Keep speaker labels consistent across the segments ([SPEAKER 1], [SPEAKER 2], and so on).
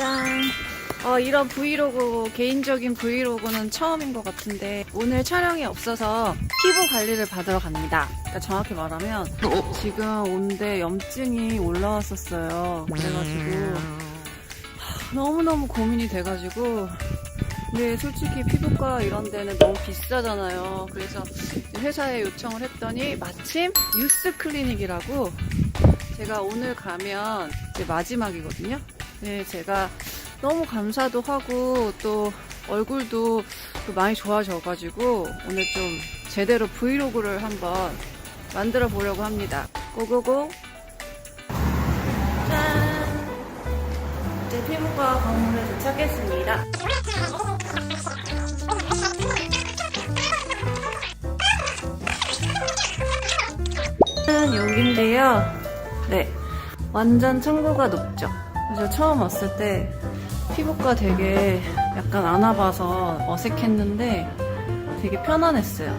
[SPEAKER 1] 짠. 어, 이런 브이로그, 개인적인 브이로그는 처음인 것 같은데, 오늘 촬영이 없어서 피부 관리를 받으러 갑니다. 그러니까 정확히 말하면, 지금 온데 염증이 올라왔었어요. 그래가지고, 하, 너무너무 고민이 돼가지고, 근데 솔직히 피부과 이런 데는 너무 비싸잖아요. 그래서 회사에 요청을 했더니, 마침 유스 클리닉이라고, 제가 오늘 가면 이제 마지막이거든요. 네, 제가 너무 감사도 하고 또 얼굴도 또 많이 좋아져가지고 오늘 좀 제대로 브이로그를 한번 만들어 보려고 합니다. 고고고! 짠! 이제 피부과 건물에 도착했습니다. 짠, 여긴데요. 네. 완전 청구가 높죠. 그래서 처음 왔을 때 피부과 되게 약간 안 와봐서 어색했는데 되게 편안했어요.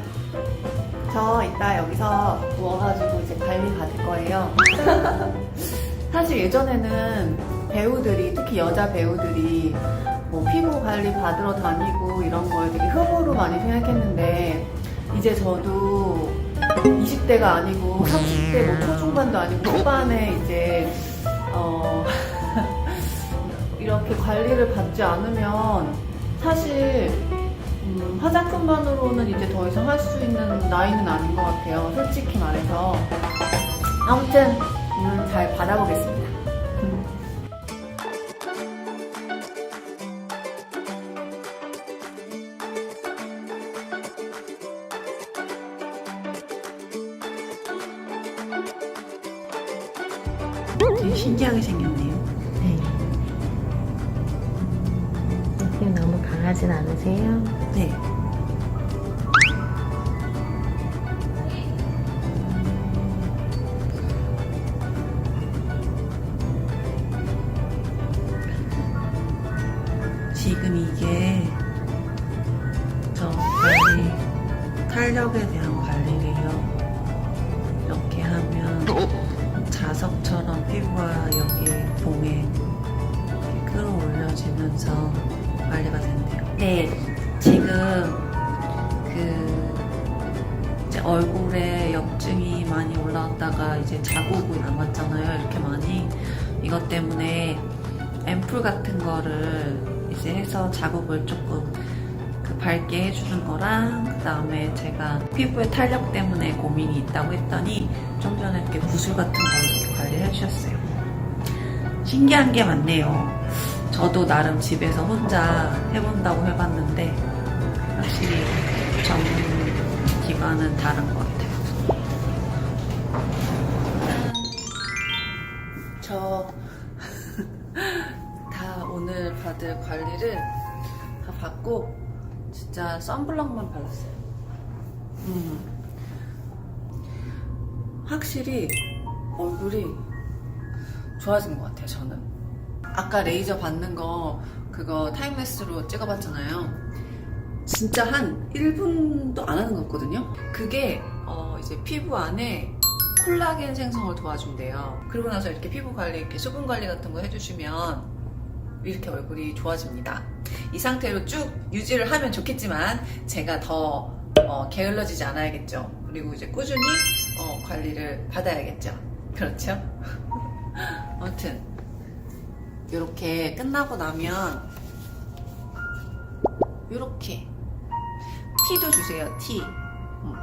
[SPEAKER 1] 저 이따 여기서 누워가지고 이제 관리 받을 거예요. 사실 예전에는 배우들이, 특히 여자 배우들이 뭐 피부 관리 받으러 다니고 이런 걸 되게 흠으로 많이 생각했는데 이제 저도 20대가 아니고 30대 뭐 초중반도 아니고 후반에 이제 어 이렇게 관리를 받지 않으면 사실 음, 화장품만으로는 이제 더 이상 할 수 있는 나이는 아닌 것 같아요. 솔직히 말해서 아무튼 오늘 잘 받아보겠습니다. 되게 신기하게 생겼네요.
[SPEAKER 2] 강하진 않으세요?
[SPEAKER 1] 네. 지금 이게 저 관리 탄력에 대한 관리래요. 이렇게 하면 자석처럼 피부가 여기 봉에 이렇게 끌어올려지면서 관리가 된대요. 네, 지금 그 이제 얼굴에 염증이 많이 올라왔다가 이제 자국이 남았잖아요. 이렇게 많이 이것 때문에 앰플 같은 거를 이제 해서 자국을 조금 그 밝게 해주는 거랑 그 다음에 제가 피부에 탄력 때문에 고민이 있다고 했더니 좀 전에 이렇게 구슬 같은 거 이렇게 관리를 해주셨어요. 신기한 게 많네요. 저도 나름 집에서 혼자 해본다고 해봤는데 확실히 전문 기관은 다른 것 같아요. 저 다 오늘 받을 관리를 다 받고 진짜 선블럭만 발랐어요. 음. 확실히 얼굴이 좋아진 것 같아요, 저는. 아까 레이저 받는 거 그거 타임레스로 찍어봤잖아요. 진짜 한 1분도 안 하는 것 같거든요. 그게 어, 이제 피부 안에 콜라겐 생성을 도와준대요. 그러고 나서 이렇게 피부 관리, 이렇게 수분 관리 같은 거 해주시면 이렇게 얼굴이 좋아집니다. 이 상태로 쭉 유지를 하면 좋겠지만 제가 더 어, 게을러지지 않아야겠죠. 그리고 이제 꾸준히 어, 관리를 받아야겠죠. 그렇죠? 아무튼 이렇게 끝나고 나면 이렇게 티도 주세요. 티. 음.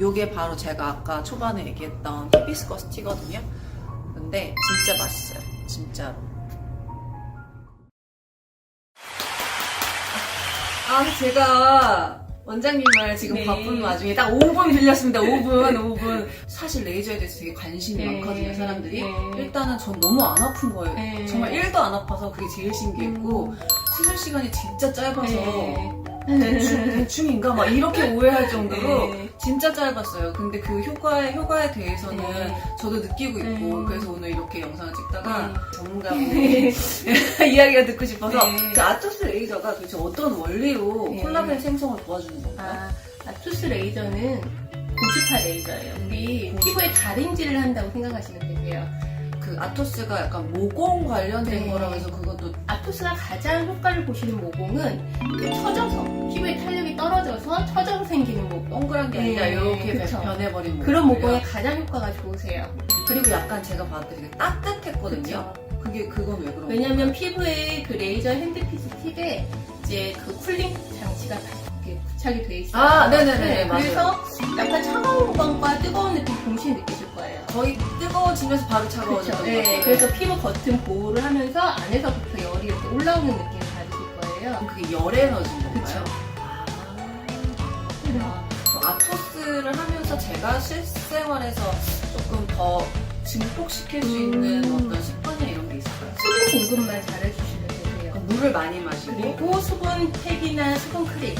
[SPEAKER 1] 요게 바로 제가 아까 초반에 얘기했던 히비스커스 티거든요. 근데 진짜 맛있어요. 진짜로. 아, 제가 원장님 말 지금
[SPEAKER 2] 네.
[SPEAKER 1] 바쁜 와중에 딱 5분 빌렸습니다. 5분, 5분. 사실 레이저에 대해서 되게 관심이
[SPEAKER 2] 네.
[SPEAKER 1] 많거든요, 사람들이.
[SPEAKER 2] 네.
[SPEAKER 1] 일단은 전 너무 안 아픈 거예요.
[SPEAKER 2] 네.
[SPEAKER 1] 정말 1도 안 아파서 그게 제일 신기했고, 시술 시간이 진짜 짧아서
[SPEAKER 2] 네.
[SPEAKER 1] 대충, 대충인가? 막 이렇게 오해할 정도로
[SPEAKER 2] 네.
[SPEAKER 1] 진짜 짧았어요. 근데 그 효과에, 효과에 대해서는
[SPEAKER 2] 네.
[SPEAKER 1] 저도 느끼고 있고,
[SPEAKER 2] 네.
[SPEAKER 1] 그래서 오늘 이렇게 영상을 찍다가
[SPEAKER 2] 네.
[SPEAKER 1] 전문가분의 이야기가 듣고 싶어서
[SPEAKER 2] 네.
[SPEAKER 1] 그 아토스 레이저가 도대체 어떤 원리로
[SPEAKER 2] 네.
[SPEAKER 1] 콜라겐 생성을 도와주는 건가요?
[SPEAKER 2] 아, 아투스 레이저는 고주파 레이저예요. 우리 피부에 다림질을 한다고 생각하시면 되세요.
[SPEAKER 1] 그 아토스가 약간 모공 관련된
[SPEAKER 2] 네.
[SPEAKER 1] 거라고 해서 그것도
[SPEAKER 2] 아토스가 가장 효과를 보시는 모공은 그 처져서 피부의 탄력이 떨어져서 처져서 생기는 모공.
[SPEAKER 1] 동그란 게 아니라
[SPEAKER 2] 네,
[SPEAKER 1] 이렇게
[SPEAKER 2] 그쵸.
[SPEAKER 1] 변해버린 모공.
[SPEAKER 2] 그런 모공에 가장 효과가 좋으세요.
[SPEAKER 1] 그리고 약간 제가 봤을 때 되게 따뜻했거든요. 그게 그건 왜 그런
[SPEAKER 2] 왜냐면 피부에 그 레이저 핸드피스 팁에 이제 그 쿨링 장치가 다 이렇게 부착이 돼 있어요.
[SPEAKER 1] 아, 네네네, 맞아요.
[SPEAKER 2] 그래서 약간 차가운 감과 뜨거운 느낌 동시에 느끼실
[SPEAKER 1] 거의 뜨거워지면서 바로 차가워졌던
[SPEAKER 2] 그렇죠.
[SPEAKER 1] 거
[SPEAKER 2] 네, 그래서 피부 겉은 보호를 하면서 안에서부터 열이 이렇게 올라오는 느낌을 받으실 거예요.
[SPEAKER 1] 그게 열에 에너진 건가요? 아, 아, 아토스를 하면서 제가 실생활에서 조금 더 증폭시킬 수 있는
[SPEAKER 2] 음.
[SPEAKER 1] 어떤 습관이나 이런 게 있을까요?
[SPEAKER 2] 수분 공급만 잘해주시면 되세요.
[SPEAKER 1] 물을 많이 마시고
[SPEAKER 2] 그리고 수분 팩이나 수분 크림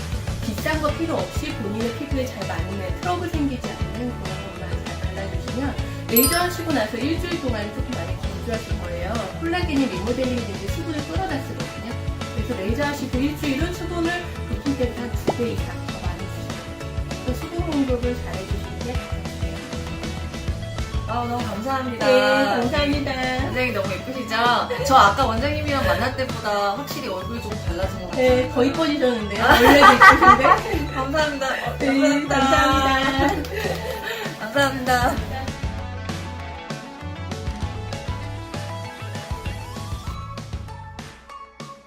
[SPEAKER 2] 비싼 거 필요 없이 본인의 피부에 잘 맞는 트러블 생기지 않는 그런 것만 잘 발라주시면 레이저 하시고 나서 일주일 동안 조금 많이 건조하실 거예요. 콜라겐이 리모델링이 되는데 수분을 끌어다 쓰거든요. 그래서 레이저 하시고 일주일은 수분을 보통 때보다 한두 배 이상 더 많이 주셔요. 그래서 수분 공급을 잘 해주시는 게 가장
[SPEAKER 1] 아, 너무 감사합니다.
[SPEAKER 2] 네, 감사합니다.
[SPEAKER 1] 원장님 너무 예쁘시죠? 저 아까 원장님이랑 만날 때보다 확실히 얼굴이 좀 달라진 것 같아요.
[SPEAKER 2] 네, 더 이뻐지셨는데요. 원래도 이쁘신데.
[SPEAKER 1] 감사합니다. 어,
[SPEAKER 2] 네, 감사합니다.
[SPEAKER 1] 감사합니다.